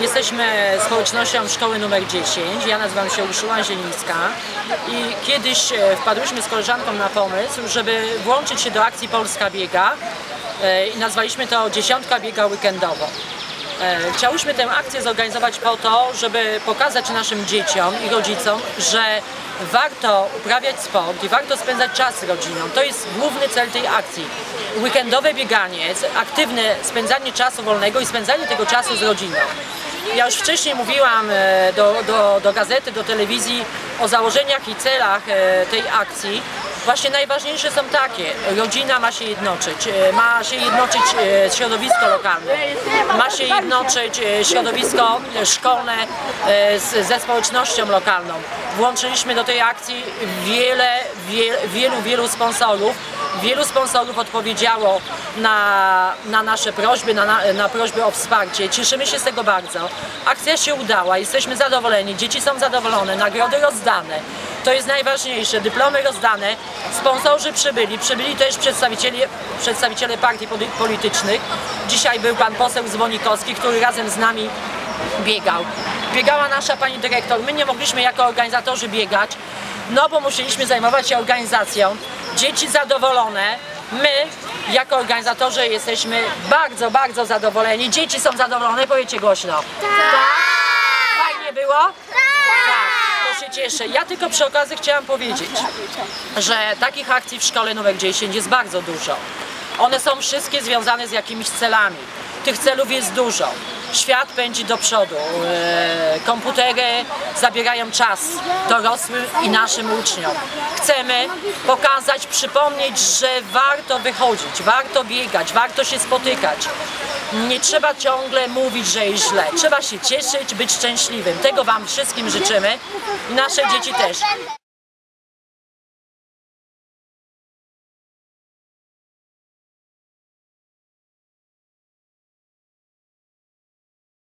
Jesteśmy społecznością szkoły numer 10. Ja nazywam się Urszula Zielińska i kiedyś e, wpadłyśmy z koleżanką na pomysł, żeby włączyć się do akcji Polska Biega e, i nazwaliśmy to Dziesiątka Biega Weekendowo. E, Chciałyśmy tę akcję zorganizować po to, żeby pokazać naszym dzieciom i rodzicom, że warto uprawiać sport i warto spędzać czas z rodziną. To jest główny cel tej akcji. Weekendowe bieganie, aktywne spędzanie czasu wolnego i spędzanie tego czasu z rodziną. Ja już wcześniej mówiłam e, do, do, do gazety, do telewizji o założeniach i celach e, tej akcji. Właśnie najważniejsze są takie. Rodzina ma się jednoczyć, e, ma się jednoczyć e, środowisko lokalne, ma się jednoczyć e, środowisko szkolne ze społecznością lokalną. Włączyliśmy do tej akcji wiele, wie, wielu, wielu sponsorów. Wielu sponsorów odpowiedziało na, na nasze prośby, na, na, prośby o wsparcie. Cieszymy się z tego bardzo. Akcja się udała, jesteśmy zadowoleni, dzieci są zadowolone, nagrody rozdane. To jest najważniejsze, dyplomy rozdane, sponsorzy przybyli, przybyli też przedstawiciele, przedstawiciele partii poli- politycznych. Dzisiaj był pan poseł Zwonikowski, który razem z nami biegał. Biegała nasza pani dyrektor. My nie mogliśmy jako organizatorzy biegać, no bo musieliśmy zajmować się organizacją. Dzieci zadowolone. My jako organizatorzy jesteśmy bardzo, bardzo zadowoleni. Dzieci są zadowolone, powiecie głośno. Tak. Fajnie było? Tak. To się cieszę. Ja tylko przy okazji chciałam powiedzieć, że takich akcji w szkole numer 10 jest bardzo dużo. One są wszystkie związane z jakimiś celami. Tych celów jest dużo. Świat pędzi do przodu. E, Komputery zabierają czas dorosłym i naszym uczniom. Chcemy pokazać, przypomnieć, że warto wychodzić, warto biegać, warto się spotykać. Nie trzeba ciągle mówić, że jest źle. Trzeba się cieszyć, być szczęśliwym. Tego Wam wszystkim życzymy i nasze dzieci też.